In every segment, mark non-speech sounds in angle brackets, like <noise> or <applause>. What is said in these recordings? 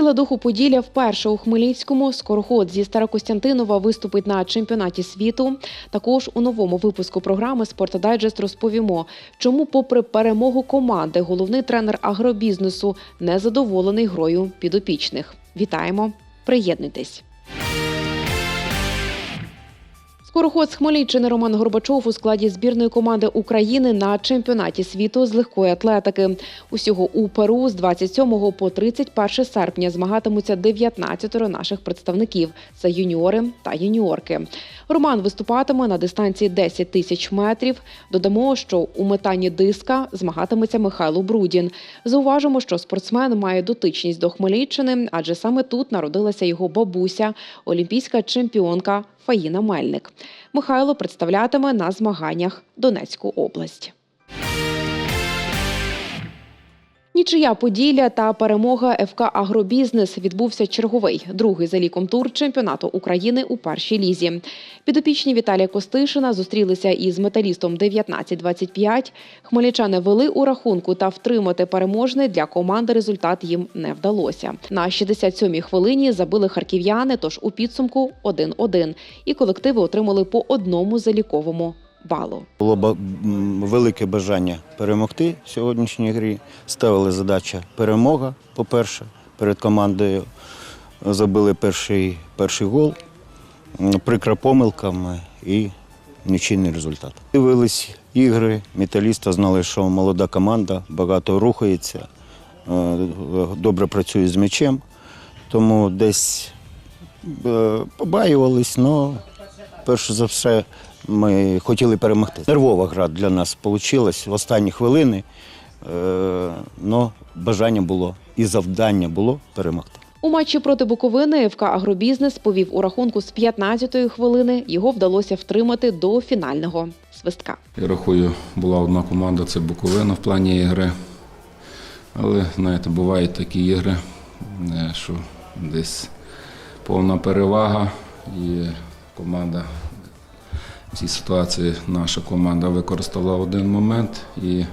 Сила духу Поділля вперше у Хмельницькому. Скороход зі Старокостянтинова виступить на чемпіонаті світу. Також у новому випуску програми Спортадайджест. розповімо, чому, попри перемогу команди, головний тренер агробізнесу не задоволений грою підопічних. Вітаємо! Приєднуйтесь! Скороход з Хмельниччини Роман Горбачов у складі збірної команди України на чемпіонаті світу з легкої атлетики. Усього у Перу з 27 по 31 серпня змагатимуться 19 наших представників. Це юніори та юніорки. Роман виступатиме на дистанції 10 тисяч метрів. Додамо, що у метанні диска змагатиметься Михайло Брудін. Зауважимо, що спортсмен має дотичність до Хмельниччини, адже саме тут народилася його бабуся, олімпійська чемпіонка Фаїна Мельник. Михайло представлятиме на змаганнях Донецьку область. Нічия Поділля та перемога ФК Агробізнес відбувся черговий другий за ліком тур чемпіонату України у першій лізі. Підопічні Віталія Костишина зустрілися із металістом 19-25. Хмельничани вели у рахунку та втримати переможний для команди результат їм не вдалося. На 67-й хвилині забили харків'яни, тож у підсумку 1-1. І колективи отримали по одному заліковому балу. Було велике бажання перемогти в сьогоднішній грі. Ставили задача перемога, по-перше, перед командою забили перший, перший гол. Прикра помилками і нічийний результат. Дивились ігри, металіста знали, що молода команда, багато рухається, е, добре працює з м'ячем. Тому десь е, побаювались, але перш за все ми хотіли перемогти. Нервова гра для нас вийшла в останні хвилини, але бажання було і завдання було перемогти. У матчі проти Буковини ФК Агробізнес повів у рахунку з 15-ї хвилини. Його вдалося втримати до фінального свистка. Я рахую, була одна команда це Буковина в плані ігри. Але, знаєте, бувають такі ігри, що десь повна перевага і команда цій ситуації наша команда використала один момент і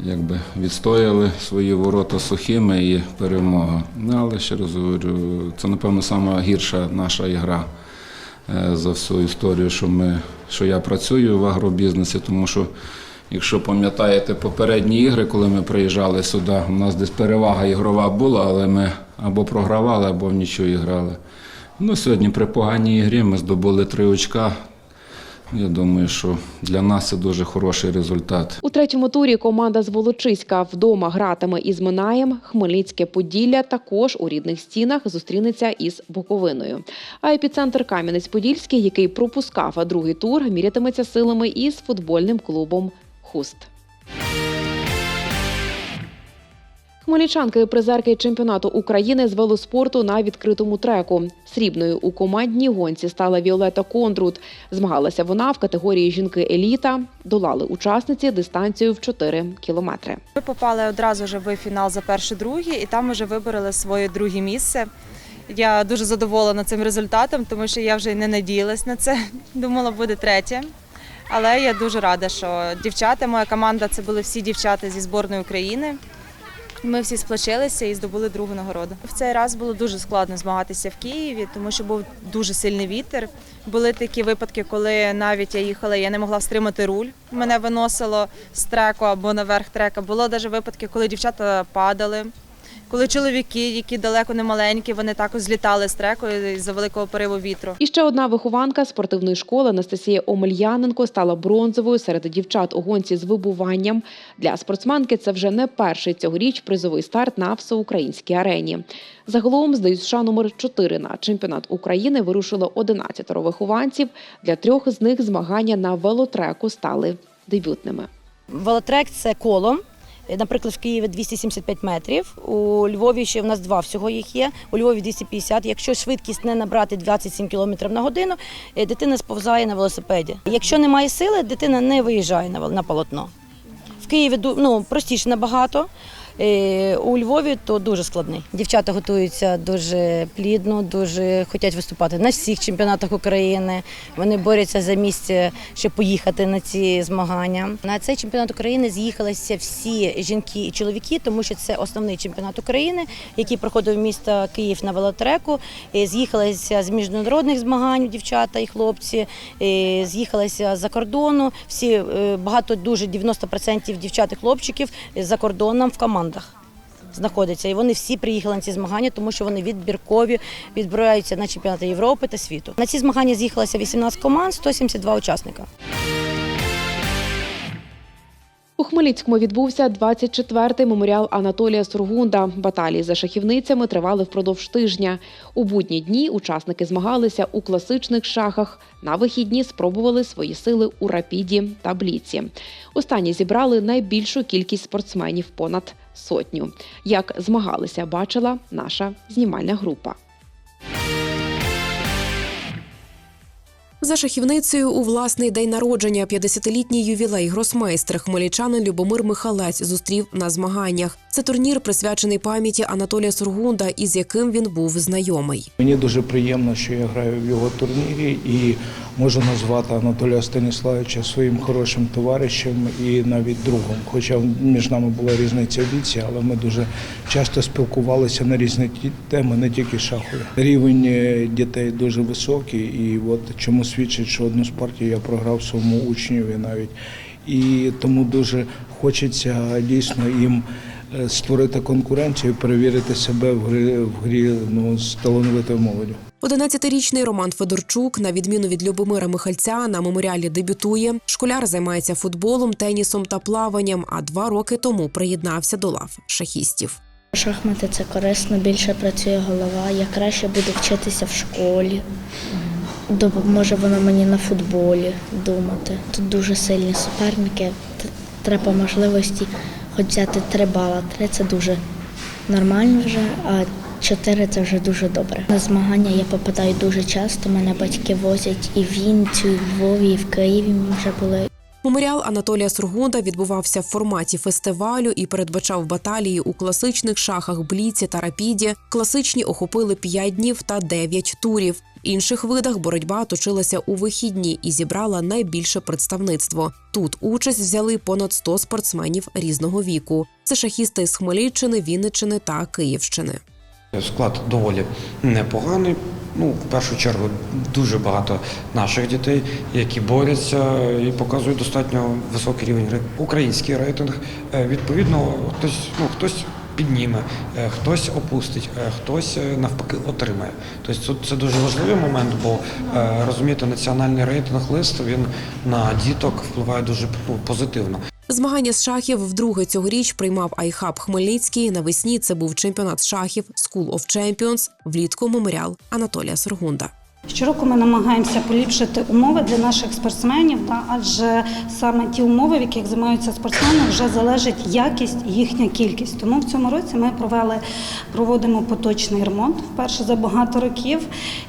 якби відстояли свої ворота сухими і перемога. Ну, але ще раз говорю, це, напевно, сама гірша наша ігра е, за всю історію, що, ми, що я працюю в агробізнесі, тому що, якщо пам'ятаєте попередні ігри, коли ми приїжджали сюди, у нас десь перевага ігрова була, але ми або програвали, або в нічого грали. Ну, сьогодні при поганій ігрі ми здобули три очка. Я думаю, що для нас це дуже хороший результат. У третьому турі команда з Волочиська вдома гратиме із Минаєм. Хмельницьке Поділля також у рідних стінах зустрінеться із Буковиною. А епіцентр Кам'янець-Подільський, який пропускав другий тур, мірятиметься силами із футбольним клубом Хуст. Хмельничанки призерки чемпіонату України з велоспорту на відкритому треку. Срібною у командній гонці стала Віолета Кондрут. Змагалася вона в категорії жінки еліта. Долали учасниці дистанцію в 4 кілометри. Ми попали одразу вже в фінал за перше друге, і там вже вибороли своє друге місце. Я дуже задоволена цим результатом, тому що я вже не надіялась на це. <laughs> Думала, буде третє. Але я дуже рада, що дівчата, моя команда це були всі дівчата зі зборної України. Ми всі сплочилися і здобули другу нагороду. В цей раз було дуже складно змагатися в Києві, тому що був дуже сильний вітер. Були такі випадки, коли навіть я їхала, я не могла стримати руль. Мене виносило з треку або наверх трека. Було навіть випадки, коли дівчата падали. Коли чоловіки, які далеко не маленькі, вони також злітали з треку за великого пориву вітру. І ще одна вихованка спортивної школи Анастасія Омельяненко стала бронзовою серед дівчат у гонці з вибуванням. Для спортсменки це вже не перший цьогоріч призовий старт на всеукраїнській арені. Загалом з ДЮСШ номер 4 на чемпіонат України вирушило 11 вихованців. Для трьох з них змагання на велотреку стали дебютними. Велотрек це колом. Наприклад, в Києві 275 метрів. У Львові ще в нас два всього їх є. У Львові 250. Якщо швидкість не набрати 27 км на годину, е, дитина сповзає на велосипеді. Якщо немає сили, дитина не виїжджає на полотно. В Києві ну, простіше набагато. Е, У Львові то дуже складний. Дівчата готуються дуже плідно, дуже хочуть виступати на всіх чемпіонатах України. Вони борються за місце, щоб поїхати на ці змагання. На цей чемпіонат України з'їхалися всі жінки і чоловіки, тому що це основний чемпіонат України, який проходив місто Київ на велотреку. Е, З'їхалися з міжнародних змагань дівчата і хлопці, е, з'їхалися за кордону. Всі багато дуже 90% дівчат і хлопчиків за кордоном в командах. Знаходяться і вони всі приїхали на ці змагання, тому що вони відбіркові відбираються на чемпіонати Європи та світу. На ці змагання з'їхалося 18 команд, 172 учасника. У Хмельницькому відбувся 24-й меморіал Анатолія Сургунда. Баталії за шахівницями тривали впродовж тижня. У будні дні учасники змагалися у класичних шахах. На вихідні спробували свої сили у рапіді та бліці. Останні зібрали найбільшу кількість спортсменів понад сотню. Як змагалися, бачила наша знімальна група. За шахівницею у власний день народження 50-літній ювілей гросмейстер хмельничанин Любомир Михалець зустрів на змаганнях. Це турнір присвячений пам'яті Анатолія Сургунда, із яким він був знайомий. Мені дуже приємно, що я граю в його турнірі і можу назвати Анатолія Станіславовича своїм хорошим товаришем і навіть другом. Хоча між нами була різниця віці, але ми дуже часто спілкувалися на різні теми, не тільки шахові. Рівень е, дітей дуже високий, і от чому свідчить, що одну з партій я програв своєму учневі навіть. І тому дуже хочеться дійсно їм створити конкуренцію, перевірити себе в грі, в грі ну, з талановитою молоддю. 11-річний Роман Федорчук, на відміну від Любомира Михальця, на меморіалі дебютує. Школяр займається футболом, тенісом та плаванням. А два роки тому приєднався до лав шахістів. Шахмати це корисно, більше працює голова. Я краще буду вчитися в школі. Допоможе воно мені на футболі думати. Тут дуже сильні суперники. Треба можливості хоч взяти три бала. Три це дуже нормально вже, а чотири це вже дуже добре. На змагання я попадаю дуже часто. Мене батьки возять і в Вінцю, і в Львові, і в Києві ми вже були. Меморіал Анатолія Сургунда відбувався в форматі фестивалю і передбачав баталії у класичних шахах, бліці та рапіді. Класичні охопили 5 днів та 9 турів. Інших видах боротьба точилася у вихідні і зібрала найбільше представництво. Тут участь взяли понад 100 спортсменів різного віку. Це шахісти з Хмельниччини, Вінниччини та Київщини. Склад доволі непоганий. Ну, в першу чергу, дуже багато наших дітей, які борються і показують достатньо високий рівень. Український рейтинг. Е, Відповідно, хтось, ну, хтось підніме, е, хтось опустить, е, хтось навпаки отримає. Тобто це дуже важливий момент, бо розумієте, національний рейтинг лист він на діток впливає дуже ну, позитивно. Змагання з шахів вдруге цьогоріч приймав Айхаб Хмельницький. Навесні це був чемпіонат шахів School of Champions, влітку меморіал Анатолія Сургунда. Щороку ми намагаємося поліпшити умови для наших спортсменів, адже саме ті умови, в яких займаються спортсмени, вже залежить якість і їхня кількість. Тому в цьому році ми провели, проводимо поточний ремонт вперше за багато років.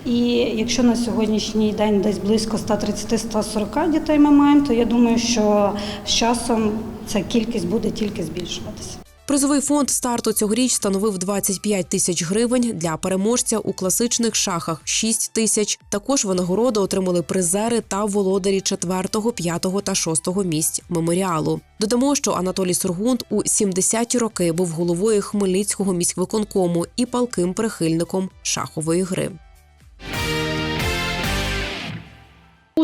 І якщо на сьогоднішній день десь близько 130-140 дітей ми маємо, то я думаю, що з часом ця кількість буде тільки збільшуватися. Призовий фонд старту цьогоріч становив 25 тисяч гривень для переможця у класичних шахах 6 тисяч. Також винагороду отримали призери та володарі 4, 5 та 6 місць меморіалу. Додамо, що Анатолій Сургунд у 70-ті роки був головою Хмельницького міськвиконкому і палким прихильником шахової гри.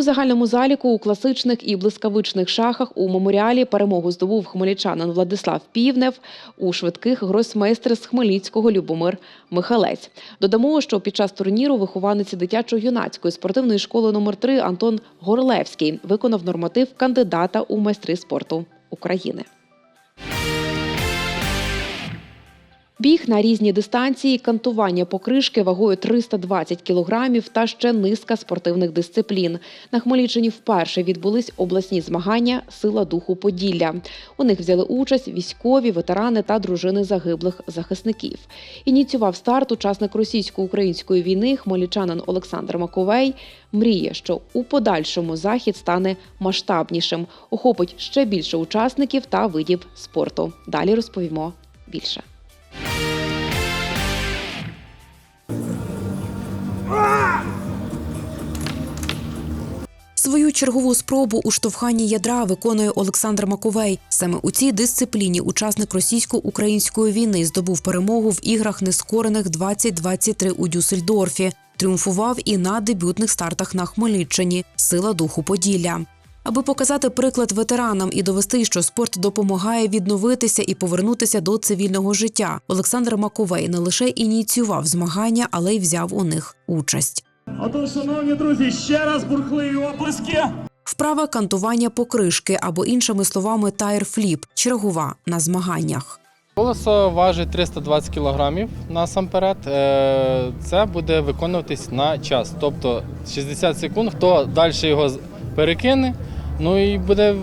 Загальному заліку у класичних і блискавичних шахах у меморіалі перемогу здобув хмельничанин Владислав Півнев, у швидких гросмейстер з Хмельницького Любомир Михалець. Додамо, що під час турніру вихованець дитячо-юнацької спортивної школи номер 3 Антон Горлевський виконав норматив кандидата у майстри спорту України. Біг на різні дистанції, кантування покришки вагою 320 кілограмів та ще низка спортивних дисциплін. На Хмельниччині вперше відбулись обласні змагання Сила духу Поділля. У них взяли участь військові, ветерани та дружини загиблих захисників. Ініціював старт учасник російсько-української війни хмельничанин Олександр Маковей. Мріє, що у подальшому захід стане масштабнішим, охопить ще більше учасників та видів спорту. Далі розповімо більше. Свою чергову спробу у штовханні ядра виконує Олександр Маковей. Саме у цій дисципліні учасник російсько-української війни здобув перемогу в іграх нескорених 2023 у Дюссельдорфі. Тріумфував і на дебютних стартах на Хмельниччині. Сила духу Поділля. Аби показати приклад ветеранам і довести, що спорт допомагає відновитися і повернутися до цивільного життя. Олександр Маковей не лише ініціював змагання, але й взяв у них участь. Отож, шановні друзі, ще раз бурхливі оплески. Вправа кантування покришки або іншими словами тайр-фліп – чергова на змаганнях. Колесо важить 320 кг насамперед. Е, Це буде виконуватись на час. Тобто 60 секунд, хто далі його перекине, ну і буде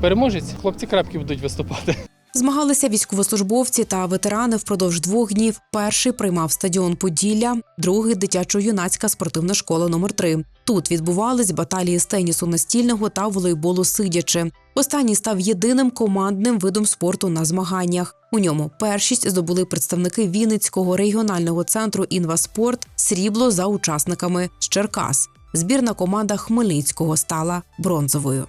переможець. Хлопці крепкі будуть виступати. Змагалися військовослужбовці та ветерани впродовж двох днів. Перший приймав стадіон Поділля, другий дитячо-юнацька спортивна школа номер 3 Тут відбувались баталії з тенісу настільного та волейболу сидячи. Останній став єдиним командним видом спорту на змаганнях. У ньому першість здобули представники Вінницького регіонального центру Інваспорт срібло за учасниками з Черкас. Збірна команда Хмельницького стала бронзовою.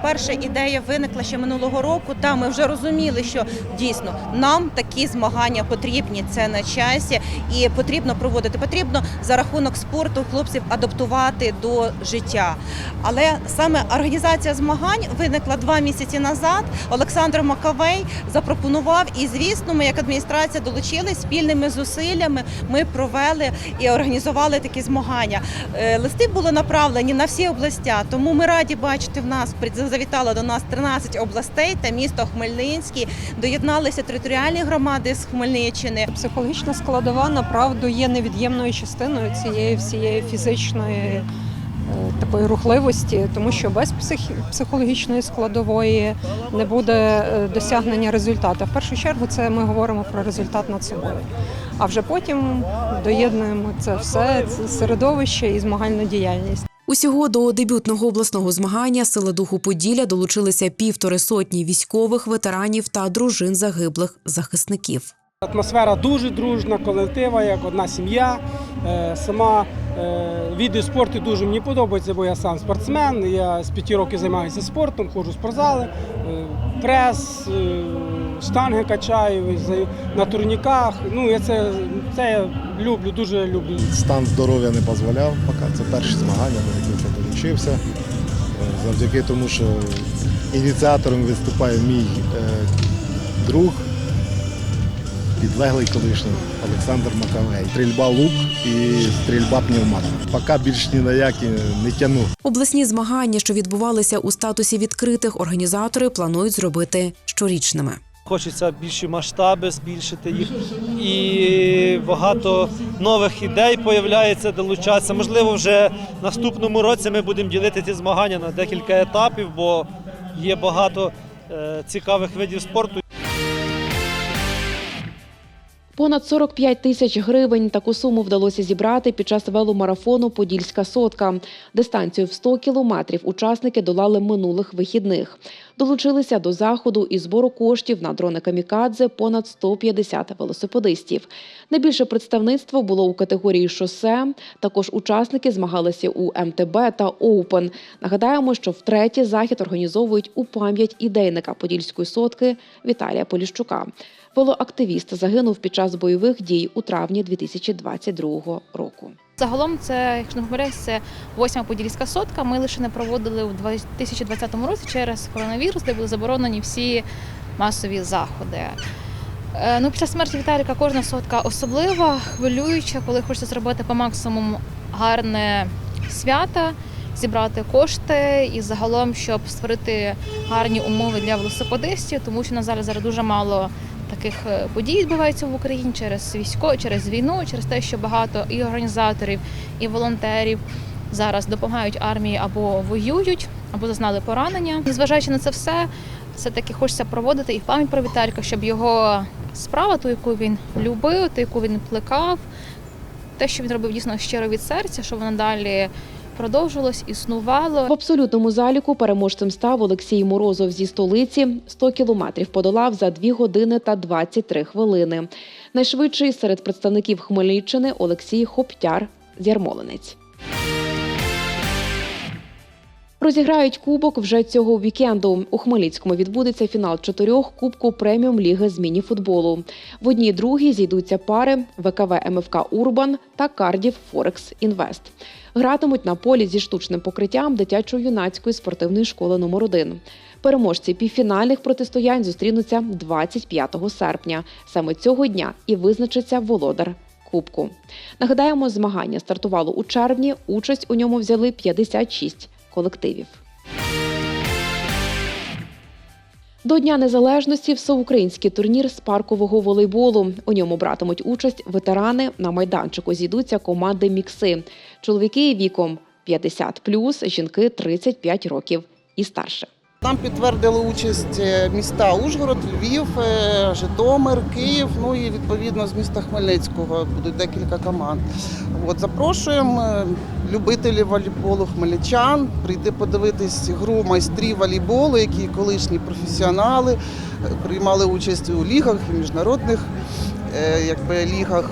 Перша ідея виникла ще минулого року. Та ми вже розуміли, що дійсно нам такі змагання потрібні. Це на часі, і потрібно проводити. Потрібно за рахунок спорту хлопців адаптувати до життя. Але саме організація змагань виникла два місяці назад. Олександр Макавей запропонував, і звісно, ми як адміністрація долучились спільними зусиллями. Ми провели і організували такі змагання. Е, Листи були направлені на всі областя, тому ми раді бачити в нас завітало до нас 13 областей та місто Хмельницький. Доєдналися територіальні громади з Хмельниччини. Психологічна складова направду є невід'ємною частиною цієї всієї фізичної е, такої рухливості, тому що без психологічної складової не буде е, досягнення результату. В першу чергу це ми говоримо про результат над собою. А вже потім доєднуємо це все, це середовище і змагальну діяльність. Усього до дебютного обласного змагання Сила духу Поділля долучилися півтори сотні військових ветеранів та дружин загиблих захисників. Атмосфера дуже дружна, колектива, як одна сім'я. Е, Сама е, відео спорту дуже мені подобається, бо я сам спортсмен. Я з п'яти років займаюся спортом, ходжу в спортзали, е, прес, штанги качаю на турніках. Ну, я це, це я люблю, дуже люблю. Стан здоров'я не дозволяв, поки це перші змагання, до яких я долучився. Завдяки тому, що ініціатором виступає мій е, друг, підлеглий колишній Олександр Макавей. Стрільба лук і стрільба пневмат. Поки більш ні на які не тяну. Обласні змагання, що відбувалися у статусі відкритих, організатори планують зробити щорічними. Хочеться більші масштаби, збільшити їх. І багато нових ідей появляється, долучатися. Можливо, вже наступному році ми будемо ділити ці змагання на декілька етапів, бо є багато е, цікавих видів спорту. Понад 45 тисяч гривень таку суму вдалося зібрати під час веломарафону Подільська сотка. Дистанцію в 100 кілометрів учасники долали минулих вихідних. Долучилися до заходу і збору коштів на дрони камікадзе понад 150 велосипедистів. Найбільше представництво було у категорії шосе. Також учасники змагалися у МТБ та Оупен. Нагадаємо, що втретє захід організовують у пам'ять ідейника Подільської сотки Віталія Поліщука. Велоактивіст загинув під час бойових дій у травні 2022 року. Загалом це, якщо не помиляюсь, це восьма подільська сотка. Ми лише не проводили у 2020 році через коронавірус, де були заборонені всі масові заходи. Е, Ну, після смерті Віталіка кожна сотка особлива, хвилююча, коли хочеться зробити по максимуму гарне свято, зібрати кошти і загалом, щоб створити гарні умови для велосипедистів, тому що на залі зараз дуже мало таких е, подій відбувається в Україні через військо, через війну, через те, що багато і організаторів, і волонтерів зараз допомагають армії або воюють, або зазнали поранення. Незважаючи на це все, все таки хочеться проводити і пам'ять про Віталіка, щоб його справа, ту, яку він любив, ту, яку він плекав, те, що він робив дійсно щиро від серця, щоб вона далі продовжувалось, існувало. В абсолютному заліку переможцем став Олексій Морозов зі столиці. 100 кілометрів подолав за 2 години та 23 хвилини. Найшвидший серед представників Хмельниччини Олексій Хоптяр з Ярмолинець. Розіграють кубок вже цього вікенду. У Хмельницькому відбудеться фінал чотирьох кубку преміум ліги з міні-футболу. В одній другій зійдуться пари ВКВ МФК Урбан та Кардів Форекс Інвест. Гратимуть на полі зі штучним покриттям дитячо-юнацької спортивної школи номер 1 Переможці півфінальних протистоянь зустрінуться 25 серпня. Саме цього дня і визначиться володар кубку. Нагадаємо, змагання стартувало у червні. Участь у ньому взяли 56 колективів. До Дня Незалежності всеукраїнський турнір з паркового волейболу. У ньому братимуть участь ветерани. На майданчику зійдуться команди мікси. Чоловіки віком 50+, жінки 35 років і старше. Нам підтвердили участь е, міста Ужгород, Львів, е, Житомир, Київ. Ну і відповідно з міста Хмельницького будуть декілька команд. От запрошуємо е, любителів волейболу хмельничан прийти подивитись гру майстрів волейболу, які колишні професіонали приймали участь у лігах і міжнародних якби, лігах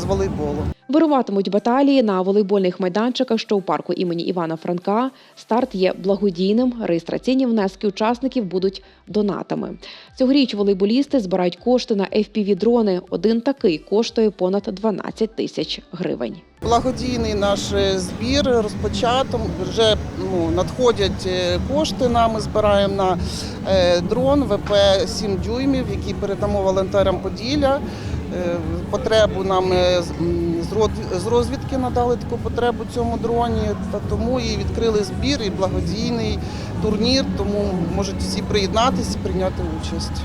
з волейболу. Вируватимуть баталії на волейбольних майданчиках, що у парку імені Івана Франка. Старт є благодійним. Реєстраційні внески учасників будуть донатами. Цьогоріч волейболісти збирають кошти на FPV-дрони. Один такий коштує понад 12 тисяч гривень. Благодійний наш е, збір розпочато. Вже ну, надходять е, кошти. Нам ми збираємо на е, дрон ВП 7 дюймів, який передамо волонтерам Поділля. Потребу нам з розвідки надали таку потребу цьому дроні, та тому і відкрили збір і благодійний турнір. Тому можуть всі приєднатися, прийняти участь.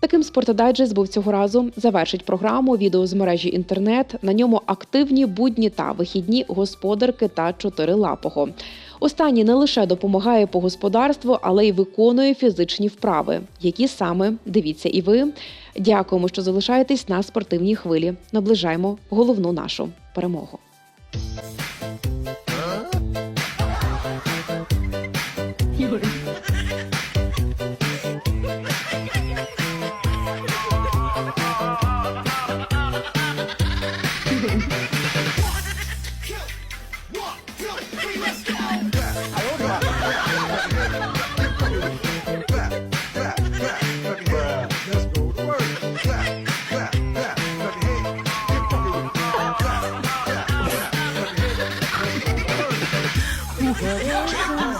Таким спортодайджест був цього разу. Завершить програму відео з мережі інтернет. На ньому активні будні та вихідні господарки та чотирилапого. Останній не лише допомагає по господарству, але й виконує фізичні вправи. Які саме дивіться і ви. Дякуємо, що залишаєтесь на спортивній хвилі. Наближаємо головну нашу перемогу. 我的微信